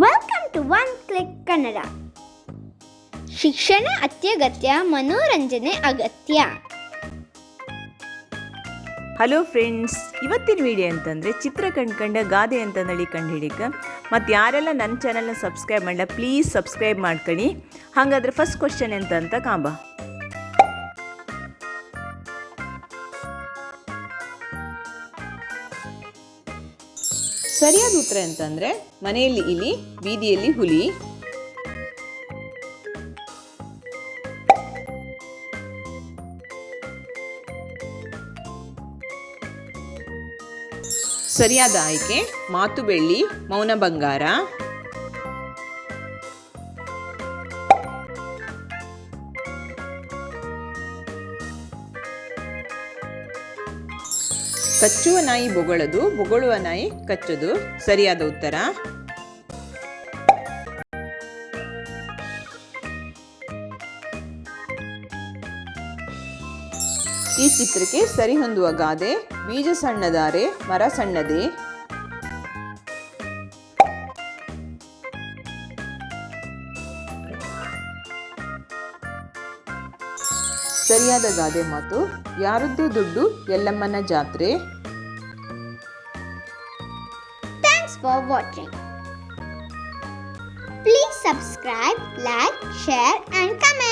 Welcome to one click Kannada ಶಿಕ್ಷಣ ಅತ್ಯಗತ್ಯ, ಮನೋರಂಜನೆ ಅಗತ್ಯ. ಹಲೋ ಫ್ರೆಂಡ್ಸ್ ಇವತ್ತಿನ ವಿಡಿಯೋ ಅಂತಂದರೆ ಚಿತ್ರ ಕಂಡ್ಕಂಡ ಗಾದೆ ಅಂತಂದೇಳಿ ಕಂಡು ಹಿಡಿಕ. ಮತ್ತು ಯಾರೆಲ್ಲ ನನ್ನ ಚಾನಲ್ನ ಸಬ್ಸ್ಕ್ರೈಬ್ ಮಾಡಲ್ಲ ಪ್ಲೀಸ್ ಸಬ್ಸ್ಕ್ರೈಬ್ ಮಾಡ್ಕೊಳ್ಳಿ ಹಾಗಾದ್ರೆ ಫಸ್ಟ್ ಕ್ವಶನ್ ಎಂತ ಅಂತ ಕಾಂಬ. ಸರಿಯಾದ ಉತ್ತರ ಅಂತಂದರೆ ಮನೆಯಲ್ಲಿ ಇಲಿ ಬೀದಿಯಲ್ಲಿ ಹುಲಿ. ಸರಿಯಾದ ಆಯ್ಕೆ ಮಾತು ಬೆಳ್ಳಿ ಮೌನ ಬಂಗಾರ. ಕಚ್ಚುವ ನಾಯಿ ಬೊಗಳದು, ಬೊಗಳುವ ನಾಯಿ ಕಚ್ಚದು. ಸರಿಯಾದ ಉತ್ತರ? ಈ ಚಿತ್ರಕ್ಕೆ ಸರಿಹೊಂದುವ ಗಾದೆ, ಬೀಜ ಸಣ್ಣದಾರೆ, ಮರ ಸಣ್ಣದೇ. ಸರಿಯಾದ ಗಾದೆ ಮಾತು, ಯಾರದ್ದು ದುಡ್ಡು ಎಲ್ಲಮ್ಮನ ಜಾತ್ರೆ. Thanks for watching. Please subscribe, like, share and comment.